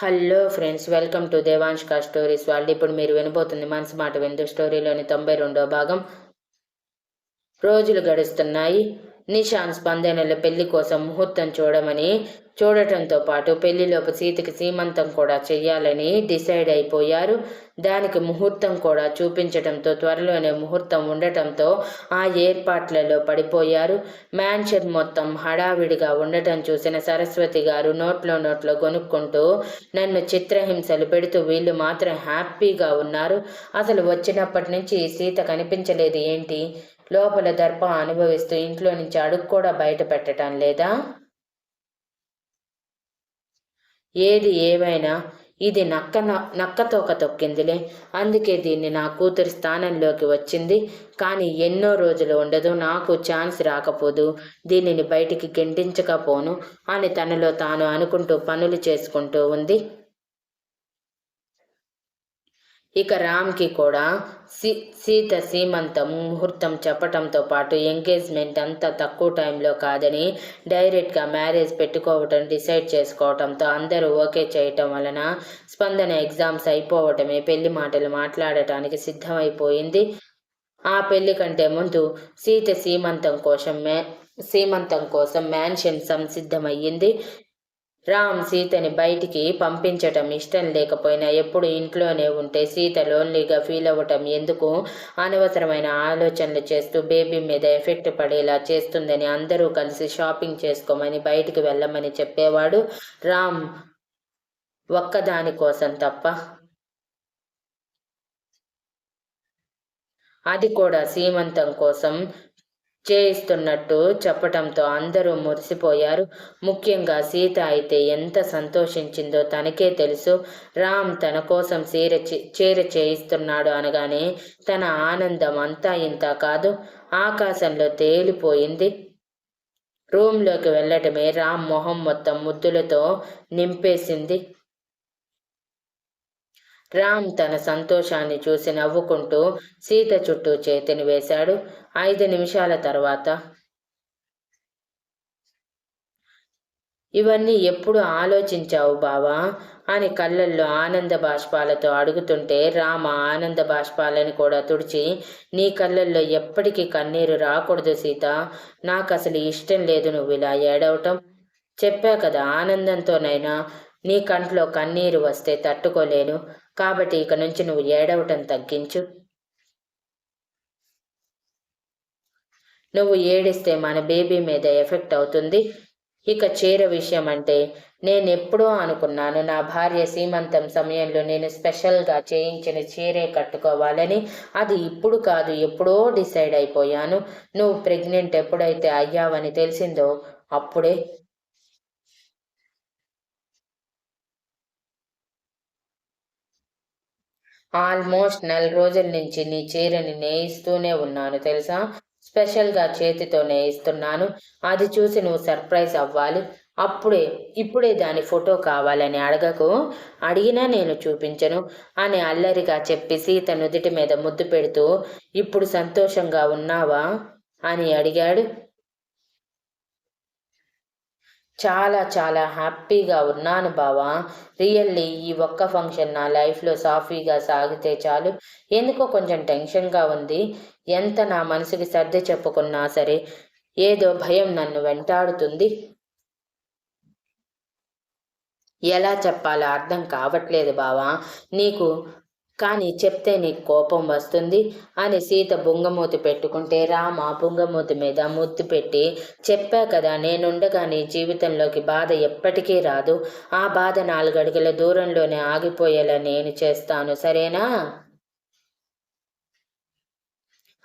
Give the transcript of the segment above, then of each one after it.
Hello friends welcome to దేవాంష్కా stories వాళ్ళు ఇప్పుడు మీరు వినబోతుంది మనసు మాట విందు స్టోరీలోని తొంభై రెండో భాగం. రోజులు గడుస్తున్నాయి. నిషాన్ స్పందనల పెళ్ళి కోసం ముహూర్తం చూడమని చూడటంతో పాటు పెళ్ళిలోపు సీతకి సీమంతం కూడా చెయ్యాలని డిసైడ్ అయిపోయారు. దానికి ముహూర్తం కూడా చూపించడంతో త్వరలోనే ముహూర్తం ఉండటంతో ఆ ఏర్పాట్లలో పడిపోయారు. మ్యాన్షన్ మొత్తం హడావిడిగా ఉండటం చూసిన సరస్వతి గారు నోట్లో నోట్లో కొనుక్కుంటూ నన్ను చిత్రహింసలు పెడుతూ వీళ్ళు మాత్రం హ్యాపీగా ఉన్నారు. అసలు వచ్చినప్పటి నుంచి సీత కనిపించలేదు ఏంటి? లోపల దర్పం అనుభవిస్తూ ఇంట్లో నుంచి అడుగు కూడా బయట పెట్టడం లేదా? ఏది ఏమైనా? ఇది నక్క నక్క తోక తొక్కిందిలే. అందుకే దీన్ని నా కూతురి స్థానంలోకి వచ్చింది. కానీ ఎన్నో రోజులు ఉండదు. నాకు ఛాన్స్ రాకపోదు. దీనిని బయటికి గెంటించకపోను అని తనలో తాను అనుకుంటూ పనులు చేసుకుంటూ ఉంది. ఇక రామ్కి కూడా సీ సీత సీమంతం ముహూర్తం చెప్పటంతో పాటు ఎంగేజ్మెంట్ అంతా తక్కువ టైంలో కాదని డైరెక్ట్గా మ్యారేజ్ పెట్టుకోవటం డిసైడ్ చేసుకోవటంతో అందరూ ఓకే చేయటం వలన స్పందన ఎగ్జామ్స్ అయిపోవటమే పెళ్ళి మాటలు మాట్లాడటానికి సిద్ధమైపోయింది. ఆ పెళ్ళి కంటే ముందు సీత సీమంతం కోసం మే సీమంతం కోసం మ్యాన్షన్ సంసిద్ధమయ్యింది. రామ్ సీతని బయటికి పంపించటం ఇష్టం లేకపోయినా ఎప్పుడు ఇంట్లోనే ఉంటే సీత లోన్లీగా ఫీల్ అవ్వటం ఎందుకు అనవసరమైన ఆలోచనలు చేస్తూ బేబీ మీద ఎఫెక్ట్ పడేలా చేస్తుందని అందరూ కలిసి షాపింగ్ చేసుకోమని బయటికి వెళ్ళమని చెప్పేవాడు రామ్ ఒక్కదాని కోసం తప్ప. అది కూడా సీమంతం కోసం చేయిస్తున్నట్టు చెప్పటంతో అందరూ మురిసిపోయారు. ముఖ్యంగా సీత అయితే ఎంత సంతోషించిందో తనకే తెలుసు. రామ్ తన కోసం చీర చీర చేయిస్తున్నాడు అనగానే తన ఆనందం అంతా ఇంత కాదు. ఆకాశంలో తేలిపోయింది. రూమ్లోకి వెళ్ళటమే రామ్ మొహం మొత్తం ముద్దులతో నింపేసింది. రామ్ తన సంతోషాన్ని చూసి నవ్వుకుంటూ సీత చుట్టూ చేతిని వేశాడు. ఐదు నిమిషాల తర్వాత ఇవన్నీ ఎప్పుడు ఆలోచించావు బావా అని కళ్ళల్లో ఆనంద బాష్పాలతో అడుగుతుంటే రామ ఆనంద బాష్పాలని కూడా తుడిచి నీ కళ్ళల్లో ఎప్పటికీ కన్నీరు రాకూడదు సీత. నాకు అసలు ఇష్టం లేదు నువ్వు ఇలా ఏడవటం. చెప్పా కదా ఆనందంతోనైనా నీ కంట్లో కన్నీరు వస్తే తట్టుకోలేను. కాబట్టి ఇక నుంచి నువ్వు ఏడవటం తగ్గించు. నువ్వు ఏడిస్తే మన బేబీ మీద ఎఫెక్ట్ అవుతుంది. ఇక చీర విషయం అంటే నేను ఎప్పుడో అనుకున్నాను నా భార్య సీమంతం సమయంలో నేను స్పెషల్గా చేయించిన చీరే కట్టుకోవాలని. అది ఇప్పుడు కాదు ఎప్పుడో డిసైడ్ అయిపోయాను. నువ్వు ప్రెగ్నెంట్ ఎప్పుడైతే అయ్యావని తెలిసిందో అప్పుడే ఆల్మోస్ట్ నెల రోజుల నుంచి నీ చీరని నేయిస్తూనే ఉన్నాను తెలుసా? స్పెషల్గా చేతితో నేయిస్తున్నాను. అది చూసి నువ్వు సర్ప్రైజ్ అవ్వాలి. అప్పుడే ఇప్పుడే దాని ఫోటో కావాలని అడగకు. అడిగినా నేను చూపించను అని అల్లరిగా చెప్పి సీత నుదుటి మీద ముద్దు పెడుతూ ఇప్పుడు సంతోషంగా ఉన్నావా? అని అడిగాడు. చాలా చాలా హ్యాపీగా ఉన్నాను బావా. రియల్లీ ఈ ఒక్క ఫంక్షన్ నా లైఫ్లో సాఫీగా సాగితే చాలు. ఎందుకో కొంచెం టెన్షన్గా ఉంది. ఎంత నా మనసుకి సర్ది చెప్పుకున్నా సరే ఏదో భయం నన్ను వెంటాడుతుంది. ఎలా చెప్పాలో అర్థం కావట్లేదు బావా. నీకు కానీ చెప్తే నీకు కోపం వస్తుంది అని సీత బుంగమూతి పెట్టుకుంటే రామ బుంగమూతి మీద ముద్దు పెట్టి చెప్పా కదా నేనుండగా నీ జీవితంలోకి బాధ ఎప్పటికీ రాదు. ఆ బాధ నాలుగడుగుల దూరంలోనే ఆగిపోయేలా నేను చేస్తాను సరేనా?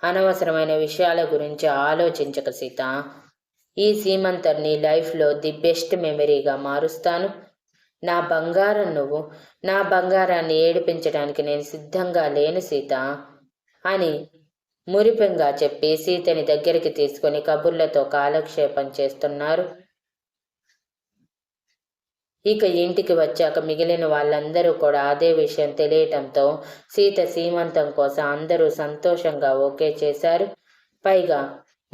అనవసరమైన విషయాల గురించి ఆలోచించక సీత. ఈ సీమంతర్ నీ లైఫ్లో ది బెస్ట్ మెమరీగా మారుస్తాను. నా బంగారం నువ్వు. నా బంగారాన్ని ఏడిపించడానికి నేను సిద్ధంగా లేను సీత అని మురిపెంగా చెప్పి సీతని దగ్గరికి తీసుకుని కబుర్లతో కాలక్షేపం చేస్తున్నారు. ఇక ఇంటికి వచ్చాక మిగిలిన వాళ్ళందరూ కూడా అదే విషయం తెలియటంతో సీత సీమంతం కోసం అందరూ సంతోషంగా ఓకే చేశారు. పైగా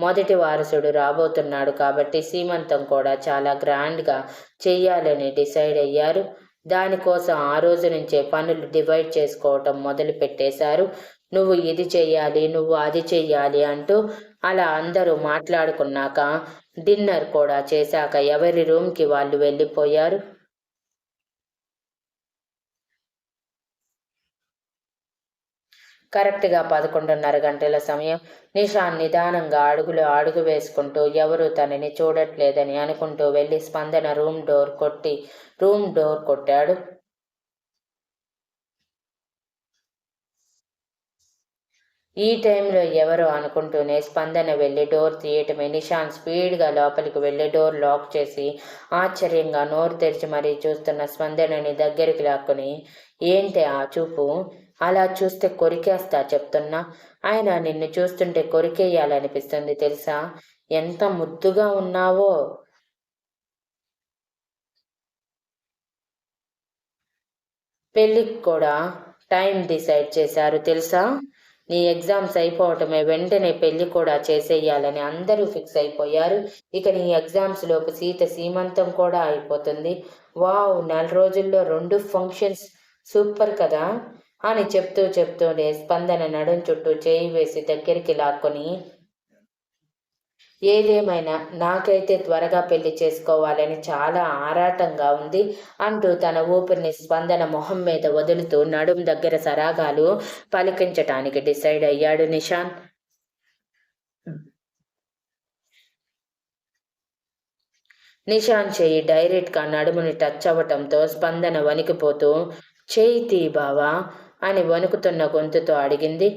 మొదటి వారసుడు రాబోతున్నాడు కాబట్టి సీమంతం కూడా చాలా గ్రాండ్గా చెయ్యాలని డిసైడ్ అయ్యారు. దానికోసం ఆ రోజు నుంచే పనులు డివైడ్ చేసుకోవటం మొదలు పెట్టేశారు. నువ్వు ఇది చెయ్యాలి నువ్వు అది చెయ్యాలి అంటూ అలా అందరూ మాట్లాడుకున్నాక డిన్నర్ కూడా చేశాక ఎవరి రూమ్కి వాళ్ళు వెళ్ళిపోయారు. కరెక్ట్గా పదకొండున్నర గంటల సమయం నిషాన్ నిదానంగా అడుగులు అడుగు వేసుకుంటూ ఎవరు తనని చూడట్లేదని అనుకుంటూ వెళ్ళి స్పందన రూమ్ డోర్ కొట్టి రూమ్ డోర్ కొట్టాడు. ఈ టైంలో ఎవరు అనుకుంటూనే స్పందన వెళ్ళి డోర్ తీయటమే నిషాన్ స్పీడ్గా లోపలికి వెళ్ళి డోర్ లాక్ చేసి ఆశ్చర్యంగా నోరు తెరిచి మరీ చూస్తున్న స్పందనని దగ్గరికి లాక్కుని ఏంటి ఆ చూపు? అలా చూస్తే కొరికేస్తా చెప్తున్నా. ఆయన నిన్ను చూస్తుంటే కొరికేయాలనిపిస్తుంది తెలుసా? ఎంత ముద్దుగా ఉన్నావో. పెళ్ళికి కూడా టైం డిసైడ్ చేశారు తెలుసా? నీ ఎగ్జామ్స్ అయిపోవటమే వెంటనే పెళ్ళి కూడా చేసేయాలని అందరూ ఫిక్స్ అయిపోయారు. ఇక నీ ఎగ్జామ్స్ లోపు సీత సీమంతం కూడా అయిపోతుంది. వావ్ నెల రోజుల్లో రెండు ఫంక్షన్స్. సూపర్ కదా? అని చెప్తూ చెప్తూనే స్పందన నడుం చుట్టూ చేయి వేసి దగ్గరికి లాక్కొని ఏదేమైనా నాకైతే త్వరగా పెళ్ళి చేసుకోవాలని చాలా ఆరాటంగా ఉంది అంటూ తన ఊపిరిని స్పందన మొహం మీద వదులుతూ నడుం దగ్గర సరాగాలు పలికించటానికి డిసైడ్ అయ్యాడు నిషాన్ నిషాన్ చేయి డైరెక్ట్గా నడుముని టచ్ అవ్వటంతో స్పందన వణికిపోతూ చేయి తీ బావా అని వణుకుతున్న గొంతుతో అడిగింది.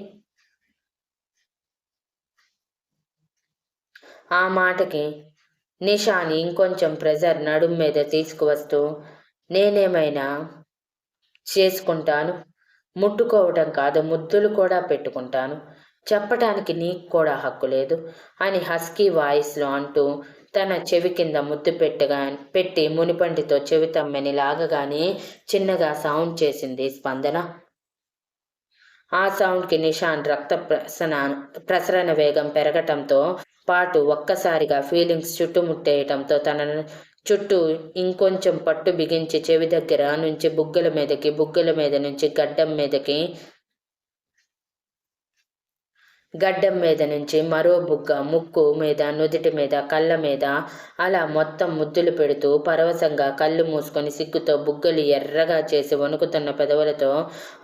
ఆ మాటకి నిషాని ఇంకొంచెం ప్రెజర్ నడుం మీద తీసుకువస్తూ నేనేమైనా చేసుకుంటాను? ముట్టుకోవటం కాదు ముద్దులు కూడా పెట్టుకుంటాను. చెప్పటానికి నీకు కూడా హక్కు లేదు అని హస్కీ వాయిస్లో అంటూ తన చెవి కింద ముద్దు పెట్టగా పెట్టి మునిపంటితో చెవి తమ్మెని లాగగానే చిన్నగా సౌండ్ చేసింది స్పందన. ఆ సౌండ్కి నిషాన్ రక్త ప్రసన ప్రసరణ వేగం పెరగటంతో పాటు ఒక్కసారిగా ఫీలింగ్స్ చుట్టుముట్టేయటంతో తనను చుట్టూ ఇంకొంచెం పట్టు బిగించి చెవి దగ్గర నుంచి బుగ్గల మీదకి బుగ్గల మీద నుంచి గడ్డం మీదకి గడ్డం మీద నుంచి మరో బుగ్గ ముక్కు మీద నుదుటి మీద కళ్ళ మీద అలా మొత్తం ముద్దులు పెడుతూ పరవశంగా కళ్ళు మూసుకొని సిగ్గుతో బుగ్గలు ఎర్రగా చేసి వణుకుతున్న పెదవులతో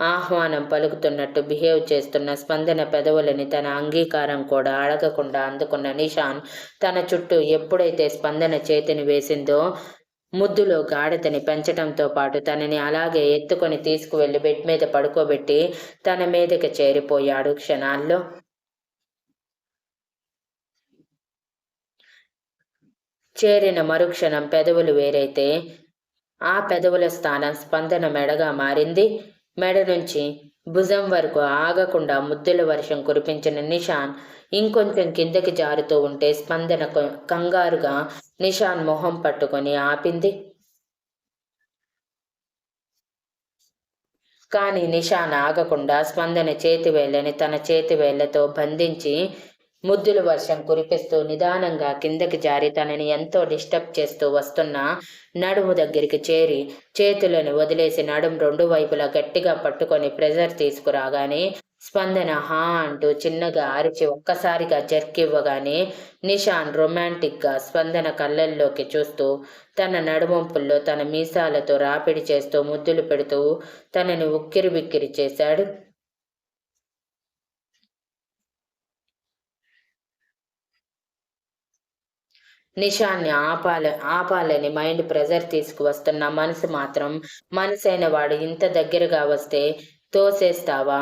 ఆహ్వానం పలుకుతున్నట్టు బిహేవ్ చేస్తున్న స్పందన పెదవులని తన అంగీకారం కూడా అడగకుండా అందుకున్న నిషాన్ తన చుట్టూ ఎప్పుడైతే స్పందన చేతిని వేసిందో ముద్దులో గాఢతని పెంచడంతో పాటు తనని అలాగే ఎత్తుకొని తీసుకువెళ్ళి బెడ్ మీద పడుకోబెట్టి తన మీదకి చేరిపోయాడు క్షణాల్లో. చేరిన మరుక్షణం పెదవులు వేరైతే ఆ పెదవుల స్థానం స్పందన మెడగా మారింది. మెడ నుంచి భుజం వరకు ఆగకుండా ముద్దుల వర్షం కురిపించిన నిషాన్ ఇంకొంచెం కిందకి జారుతూ ఉంటే స్పందన కంగారుగా నిషాన్ మొహం పట్టుకొని ఆపింది. కానీ నిషాన్ ఆగకుండా స్పందన చేతివేళ్ళని తన చేతివేళ్ళతో బంధించి ముద్దుల వర్షం కురిపిస్తూ నిదానంగా కిందకి జారి తనని ఎంతో డిస్టర్బ్ చేస్తూ వస్తున్న నడుము దగ్గరికి చేరి చేతులను వదిలేసి నడుం రెండు వైపులా గట్టిగా పట్టుకొని ప్రెజర్ తీసుకురాగానే స్పందన హా అంటూ చిన్నగా అరిచి ఒక్కసారిగా జర్కివ్వగానే నిషాన్ రొమాంటిక్గా స్పందన కళ్ళల్లోకి చూస్తూ తన నడుమంపుల్లో తన మీసాలతో రాపిడి చేస్తూ ముద్దులు పెడుతూ తనని ఉక్కిరి బిక్కిరి చేశాడు. నిషాన్ని ఆపాల ఆపాలని మైండ్ ప్రెజర్ తీసుకువస్తున్న మనసు మాత్రం మనసైన వాడు ఇంత దగ్గరగా వస్తే తోసేస్తావా?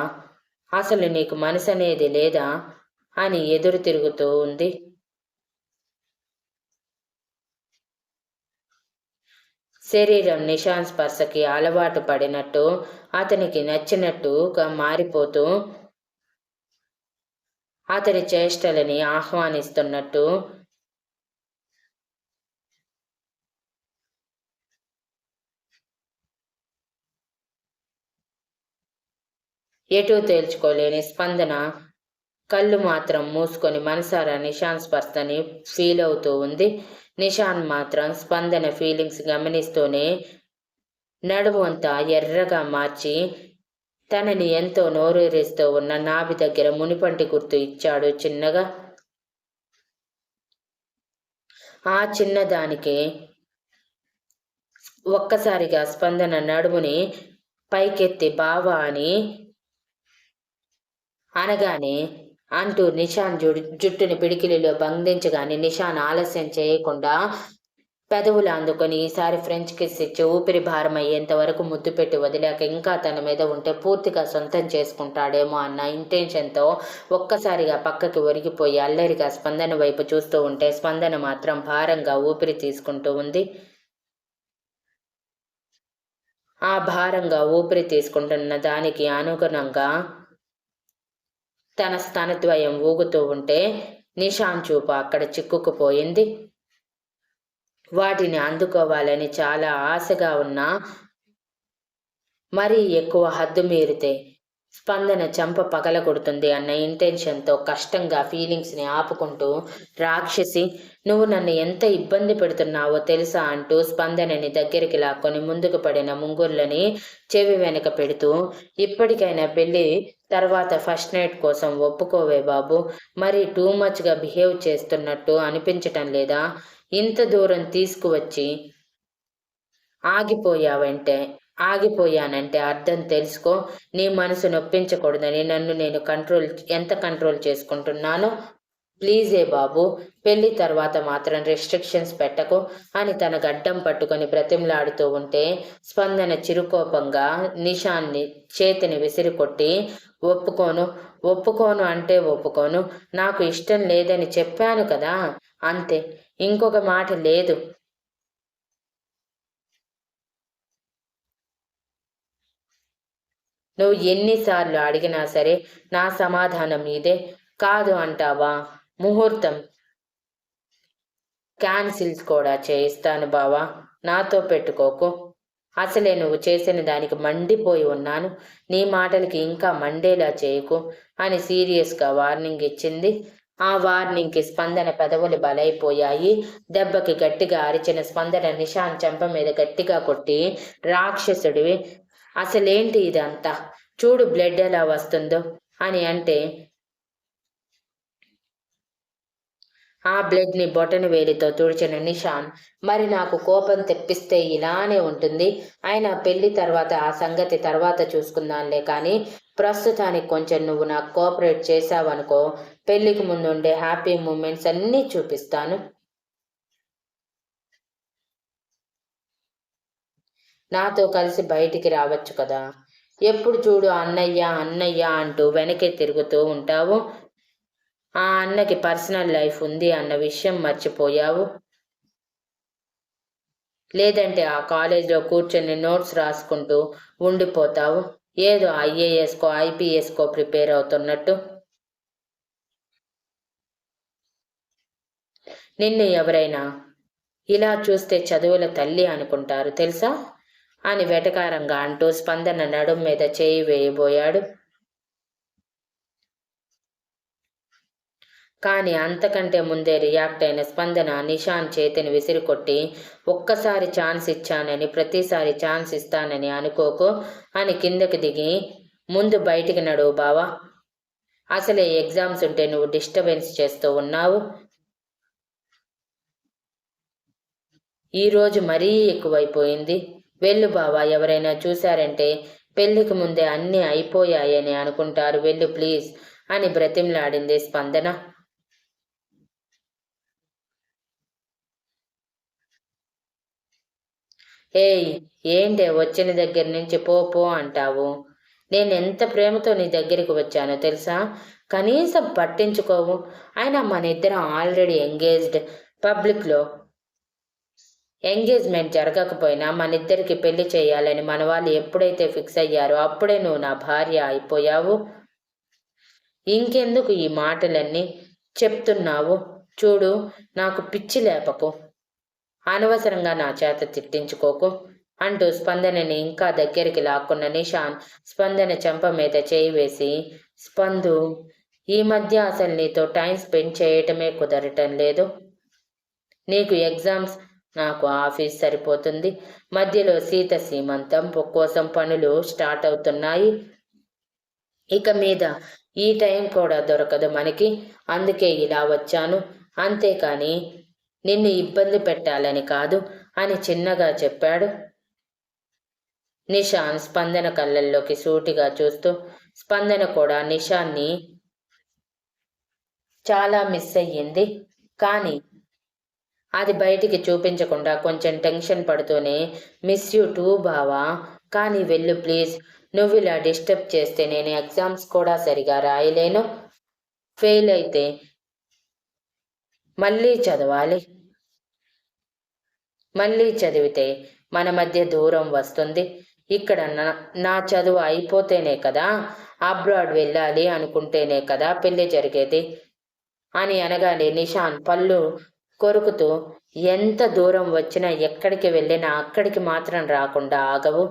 అసలు నీకు మనసు అనేది లేదా? అని ఎదురు తిరుగుతూ ఉంది. శరీరం నిషాన్ స్పర్శకి అలవాటు పడినట్టు అతనికి నచ్చినట్టుగా మారిపోతూ అతని చేష్టలని ఆహ్వానిస్తున్నట్టు ఎటూ తేల్చుకోలేని స్పందన. కళ్ళు మాత్రం మూసుకొని మనసారా నిషాన్ స్పర్శని ఫీల్ అవుతూ ఉంది. నిషాన్ మాత్రం స్పందన ఫీలింగ్స్ గమనిస్తూనే నడుము అంతా ఎర్రగా మార్చి తనని ఎంతో నోరేరేస్తూ ఉన్న నాభి దగ్గర మునిపంటి గుర్తు ఇచ్చాడు చిన్నగా. ఆ చిన్నదానికి ఒక్కసారిగా స్పందన నడుముని పైకెత్తి బావా అని అనగానే అంటూ నిషాన్ జుడు జుట్టుని పిడికిలిలో బంధించగానే నిషాన్ ఆలస్యం చేయకుండా పెదవులు అందుకొని ఈసారి ఫ్రెంచ్ కిస్ ఇచ్చి ఊపిరి భారం అయ్యేంత వరకు ముద్దు పెట్టి వదిలాక ఇంకా తన మీద ఉంటే పూర్తిగా సొంతం చేసుకుంటాడేమో అన్న ఇంటెన్షన్తో ఒక్కసారిగా పక్కకి ఒరిగిపోయి అల్లరిగా స్పందన వైపు చూస్తూ ఉంటే స్పందన మాత్రం భారంగా ఊపిరి తీసుకుంటూ ఉంది. ఆ భారంగా ఊపిరి తీసుకుంటున్న దానికి అనుగుణంగా తన స్థనద్వయం ఊగుతూ ఉంటే నిషాన్ చూపు అక్కడ చిక్కుకుపోయింది. వాటిని అందుకోవాలని చాలా ఆశగా ఉన్నా మరీ ఎక్కువ హద్దు మీరితే స్పందన చెంప పగలగొడుతుంది అన్న ఇంటెన్షన్తో కష్టంగా ఫీలింగ్స్ని ఆపుకుంటూ రాక్షసి నువ్వు నన్ను ఎంత ఇబ్బంది పెడుతున్నావో తెలుసా అంటూ స్పందనని దగ్గరికి లాక్కొని ముందుకు పడిన ముంగుర్లని చెవి వెనక పెడుతూ ఇప్పటికైనా పెళ్ళి తర్వాత ఫస్ట్ నైట్ కోసం ఒప్పుకోవే బాబు మరి టూ మచ్గా బిహేవ్ చేస్తున్నట్టు అనిపించటం లేదా? ఇంత దూరం తీసుకువచ్చి ఆగిపోయావంటే ఆగిపోయానంటే అర్థం తెలుసుకో. నీ మనసు నొప్పించకూడదని నన్ను నేను కంట్రోల్ ఎంత కంట్రోల్ చేసుకుంటున్నానో? ప్లీజే బాబు పెళ్ళి తర్వాత మాత్రం రెస్ట్రిక్షన్స్ పెట్టకు. అని తన గడ్డం పట్టుకొని బ్రతిమలాడుతూ ఉంటే స్పందన చిరుకోపంగా నిషాన్ని చేతిని విసిరి కొట్టి ఒప్పుకోను ఒప్పుకోను అంటే ఒప్పుకోను. నాకు ఇష్టం లేదని చెప్పాను కదా. అంతే ఇంకొక మాట లేదు. నువ్వు ఎన్నిసార్లు అడిగినా సరే నా సమాధానం ఇదే. కాదు అంటావా? ముహూర్తం క్యాన్సిల్స్ కూడా చేయిస్తాను బావా. నాతో పెట్టుకోకు. అసలే నువ్వు చేసిన దానికి మండిపోయి ఉన్నాను. నీ మాటలకి ఇంకా మండేలా చేయకు అని సీరియస్గా వార్నింగ్ ఇచ్చింది. ఆ వార్నింగ్కి స్పందన పెదవులు బలైపోయాయి. దెబ్బకి గట్టిగా అరిచిన స్పందన నిషాన్ చెంప మీద గట్టిగా కొట్టి రాక్షసుడివి అసలేంటి ఇదంతా? చూడు బ్లడ్ ఎలా వస్తుందో అని అంటే ఆ బ్లడ్ని బొటన వేలితో తుడిచిన నిషాన్ మరి నాకు కోపం తెప్పిస్తే ఇలానే ఉంటుంది. ఆయన పెళ్ళి తర్వాత ఆ సంగతి తర్వాత చూసుకుందాంలే కానీ ప్రస్తుతానికి కొంచెం నువ్వు నాకు కోఆపరేట్ చేసావనుకో పెళ్ళికి ముందు ఉండే హ్యాపీ మూమెంట్స్ అన్నీ చూపిస్తాను. నాతో కలిసి బయటికి రావచ్చు కదా. ఎప్పుడు చూడు అన్నయ్య అన్నయ్య అంటూ వెనకే తిరుగుతూ ఉంటావు. ఆ అన్నకి పర్సనల్ లైఫ్ ఉంది అన్న విషయం మర్చిపోయావు. లేదంటే ఆ కాలేజ్లో కూర్చొని నోట్స్ రాసుకుంటూ ఉండిపోతావు. ఏదో ఐఏఎస్కో ఐపీఎస్కో ప్రిపేర్ అవుతున్నట్టు. నిన్ను ఎవరైనా ఇలా చూస్తే చదువుల తల్లి అనుకుంటారు తెలుసా? అని వెటకారంగా అంటూ స్పందన నడుం మీద చేయి వేయబోయాడు. కానీ అంతకంటే ముందే రియాక్ట్ అయిన స్పందన నిషాన్ చేతిని విసిరికొట్టి ఒక్కసారి ఛాన్స్ ఇచ్చానని ప్రతిసారి ఛాన్స్ ఇస్తానని అనుకోకు అని కిందకి దిగి ముందు బయటికి నడువు బావా. అసలే ఎగ్జామ్స్ ఉంటే నువ్వు డిస్టర్బెన్స్ చేస్తూ ఉన్నావు. ఈరోజు మరీ ఎక్కువైపోయింది. వెళ్ళు బావా ఎవరైనా చూశారంటే పెళ్ళికి ముందే అన్నీ అయిపోయాయని అనుకుంటారు. వెళ్ళు ప్లీజ్ అని బ్రతిమలాడింది స్పందన. ఏయ్ ఏంటే వచ్చిన దగ్గర నుంచి పో పో అంటావు? నేను ఎంత ప్రేమతో నీ దగ్గరికి వచ్చానో తెలుసా? కనీసం పట్టించుకోవు. అయినా మన ఇద్దరం ఆల్రెడీ ఎంగేజ్డ్ పబ్లిక్లో ఎంగేజ్మెంట్ జరగకపోయినా మన ఇద్దరికి పెళ్ళి చేయాలని మన వాళ్ళు ఎప్పుడైతే ఫిక్స్ అయ్యారో అప్పుడే నువ్వు నా భార్య అయిపోయావు. ఇంకెందుకు ఈ మాటలన్నీ చెప్తున్నావు? చూడు నాకు పిచ్చి లేపకు. అనవసరంగా నా చేత తిట్టించుకోకు అంటూ స్పందనని ఇంకా దగ్గరికి లాక్కున్న నిషాన్ స్పందన చెంప మీద చేయి వేసి స్పందు ఈ మధ్య అసలు నీతో టైం స్పెండ్ చేయటమే కుదరటం లేదు. నీకు ఎగ్జామ్స్ నాకు ఆఫీస్ సరిపోతుంది. మధ్యలో సీత సీమంతం కోసం పనులు స్టార్ట్ అవుతున్నాయి. ఇక మీద ఈ టైం కూడా దొరకదు మనకి. అందుకే ఇలా వచ్చాను. అంతేకాని నిన్ను ఇబ్బంది పెట్టాలని కాదు అని చిన్నగా చెప్పాడు. నిషాన్ స్పందన కళ్ళల్లోకి సూటిగా చూస్తూ స్పందన కూడా నిషాన్ని చాలా మిస్ అయ్యింది. కానీ అది బయటికి చూపించకుండా కొంచెం టెన్షన్ పడుతూనే మిస్ యూ టూ బావా కానీ వెళ్ళు ప్లీజ్. నువ్వు ఇలా డిస్టర్బ్ చేస్తే నేను ఎగ్జామ్స్ కూడా సరిగా రాయలేను. ఫెయిల్ అయితే మళ్ళీ చదవాలి. మళ్ళీ చదివితే మన మధ్య దూరం వస్తుంది. ఇక్కడ నా చదువు అయిపోతేనే కదా అబ్రాడ్ వెళ్ళాలి అనుకుంటేనే కదా పెళ్ళి జరిగేది. అని అనగానే నిషాన్ పళ్ళు కొరుకుతూ ఎంత దూరం వచ్చినా ఎక్కడికి వెళ్ళినా అక్కడికి మాత్రం రాకుండా ఆగవు.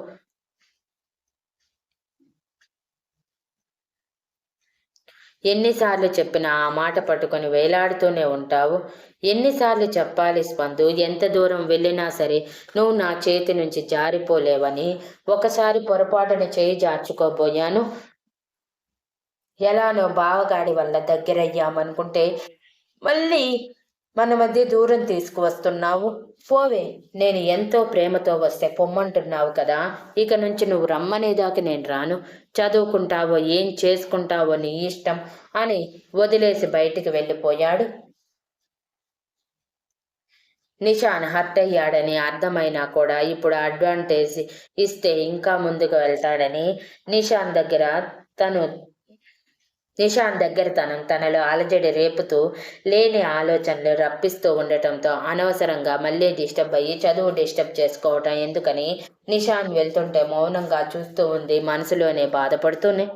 ఎన్నిసార్లు చెప్పినా ఆ మాట పట్టుకొని వేలాడుతూనే ఉంటావు. ఎన్నిసార్లు చెప్పాలి స్పందు ఎంత దూరం వెళ్ళినా సరే నువ్వు నా చేతి నుంచి జారిపోలేవని. ఒకసారి పొరపాటున చేయి జార్చుకోబోయాను. ఎలానో బావగాడి వల్ల దగ్గరయ్యామనుకుంటే మళ్ళీ మన మధ్య దూరం తీసుకువస్తున్నావు. పోవే నేను ఎంతో ప్రేమతో వస్తే పొమ్మంటున్నావు కదా. ఇక నుంచి నువ్వు రమ్మనేదాకా నేను రాను. చదువుకుంటావో ఏం చేసుకుంటావో నీ ఇష్టం అని వదిలేసి బయటికి వెళ్ళిపోయాడు. నిషాన్ హర్ట్ అయ్యాడని అర్థమైనా కూడా ఇప్పుడు అడ్వాంటేజ్ ఇస్తే ఇంకా ముందుకు వెళ్తాడని నిషాన్ దగ్గర తను నిషాన్ దగ్గరతనం తనలో అలజడి రేపుతూ లేని ఆలోచనలు రప్పిస్తూ ఉండటంతో అనవసరంగా మళ్ళీ డిస్టర్బ్ అయ్యి చదువు డిస్టర్బ్ చేసుకోవటం ఎందుకని నిషాన్ వెళ్తుంటే మౌనంగా చూస్తూ ఉంది మనసులోనే బాధపడుతూనే.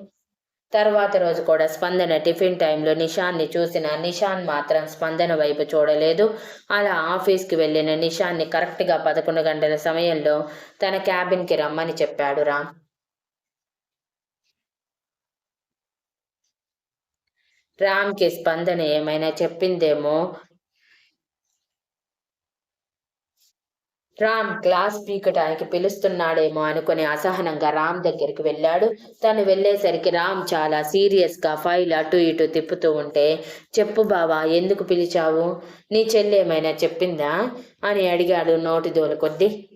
తర్వాత రోజు కూడా స్పందన టిఫిన్ టైంలో నిషాన్ని చూసిన నిషాన్ మాత్రం స్పందన వైపు చూడలేదు. అలా ఆఫీస్కి వెళ్ళిన నిషాన్ని కరెక్ట్గా పదకొండు గంటల సమయంలో తన క్యాబిన్కి రమ్మని చెప్పాడు రామ్. రామ్కి స్పందన ఏమైనా చెప్పిందేమో? రామ్ క్లాస్ పీకటానికి పిలుస్తున్నాడేమో అనుకుని అసహనంగా రామ్ దగ్గరికి వెళ్ళాడు. తను వెళ్ళేసరికి రామ్ చాలా సీరియస్గా ఫైల్ అటు ఇటు తిప్పుతూ ఉంటే చెప్పు బావా ఎందుకు పిలిచావు? నీ చెల్లి ఏమైనా చెప్పిందా? అని అడిగాడు నోటి దోలు కొద్దీ.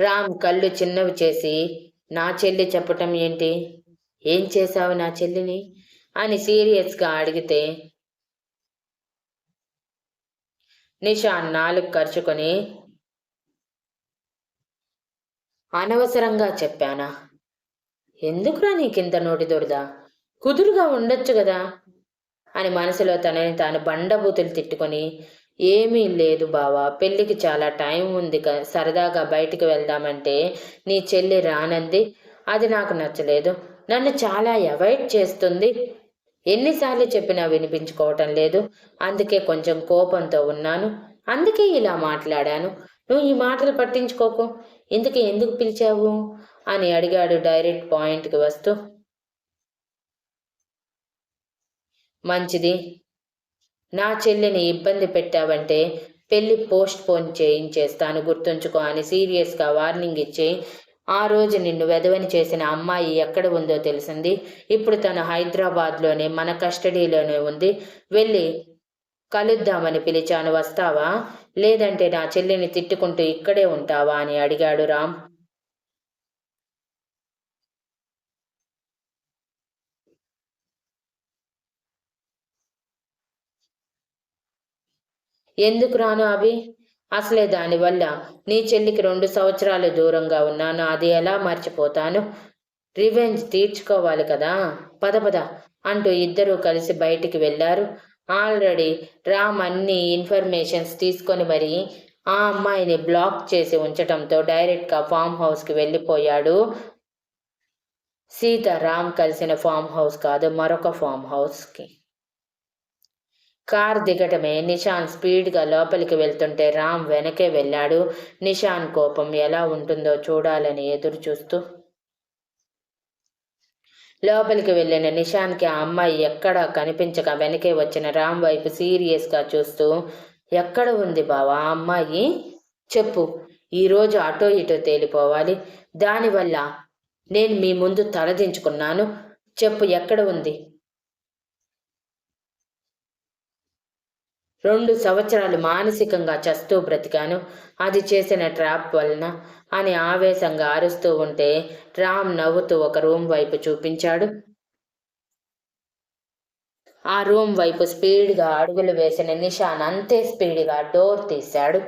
రామ్ కళ్ళు చిన్నవి చేసి నా చెల్లి చెప్పటం ఏంటి? ఏం చేశావు నా చెల్లిని? అని సీరియస్గా అడిగితే నిషాన్ నాలుగు ఖర్చుకొని అనవసరంగా చెప్పానా? ఎందుకురా నీకింత నోటి దొరదా? కుదురుగా ఉండొచ్చు కదా అని మనసులో తనని తాను బండబూతులు తిట్టుకొని ఏమీ లేదు బావా పెళ్ళికి చాలా టైం ఉంది సరదాగా బయటికి వెళ్దామంటే నీ చెల్లి రానంది అది నాకు నచ్చలేదు. నన్ను చాలా అవాయిడ్ చేస్తుంది. ఎన్నిసార్లు చెప్పినా వినిపించుకోవటం లేదు. అందుకే కొంచెం కోపంతో ఉన్నాను. అందుకే ఇలా మాట్లాడాను. నువ్వు ఈ మాటలు పట్టించుకోకు. ఇందుకు ఎందుకు పిలిచావు? అని అడిగాడు డైరెక్ట్ పాయింట్కి వస్తూ. మంచిది. నా చెల్లిని ఇబ్బంది పెట్టావంటే పెళ్ళి పోస్ట్ పోన్ చేయించేస్తాను గుర్తుంచుకో అని సీరియస్గా వార్నింగ్ ఇచ్చి ఆ రోజు నిన్ను వెధవని చేసిన అమ్మాయి ఎక్కడ ఉందో తెలిసింది. ఇప్పుడు తను హైదరాబాద్లోనే మన కస్టడీలోనే ఉంది. వెళ్ళి కలుద్దామని పిలిచాను. వస్తావా? లేదంటే నా చెల్లిని తిట్టుకుంటూ ఇక్కడే ఉంటావా అని అడిగాడు రామ్. ఎందుకు రాను అవి అసలే దానివల్ల నీ చెల్లికి రెండు సంవత్సరాలు దూరంగా ఉన్నాను అది ఎలా మర్చిపోతాను? రివెంజ్ తీర్చుకోవాలి కదా? పద పద అంటూ ఇద్దరూ కలిసి బయటికి వెళ్ళారు. ఆల్రెడీ రామ్ అన్ని ఇన్ఫర్మేషన్స్ తీసుకొని మరి ఆ అమ్మాయిని బ్లాక్ చేసి ఉంచటంతో డైరెక్ట్గా ఫామ్ హౌస్కి వెళ్ళిపోయాడు. సీత రామ్ కలిసిన ఫామ్ హౌస్ కాదు మరొక ఫామ్ హౌస్కి. కార్ దిగటమే. నిషాన్ స్పీడ్గా లోపలికి వెళ్తుంటే రామ్ వెనకే వెళ్ళాడు. నిషాన్ కోపం ఎలా ఉంటుందో చూడాలని ఎదురు చూస్తూ లోపలికి వెళ్ళిన నిషాన్కి ఆ అమ్మాయి ఎక్కడా కనిపించక వెనకే వచ్చిన రామ్ వైపు సీరియస్గా చూస్తూ ఎక్కడ ఉంది బావా ఆ అమ్మాయి? చెప్పు. ఈరోజు అటో ఇటో తేలిపోవాలి. దానివల్ల నేను మీ ముందు తలదించుకున్నాను. చెప్పు ఎక్కడ ఉంది? రెండు సంవత్సరాలు మానసికంగా చస్తూ బ్రతికాను. అది చేసిన ట్రాప్ వలన అని ఆవేశంగా అరుస్తూ ఉంటే రామ్ నవ్వుతూ ఒక రూమ్ వైపు చూపించాడు. ఆ రూమ్ వైపు స్పీడ్గా అడుగులు వేసిన నిషాన్ అంతే స్పీడ్గా డోర్ తీశాడు.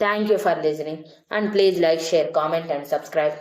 Thank you for listening and please like share comment and subscribe.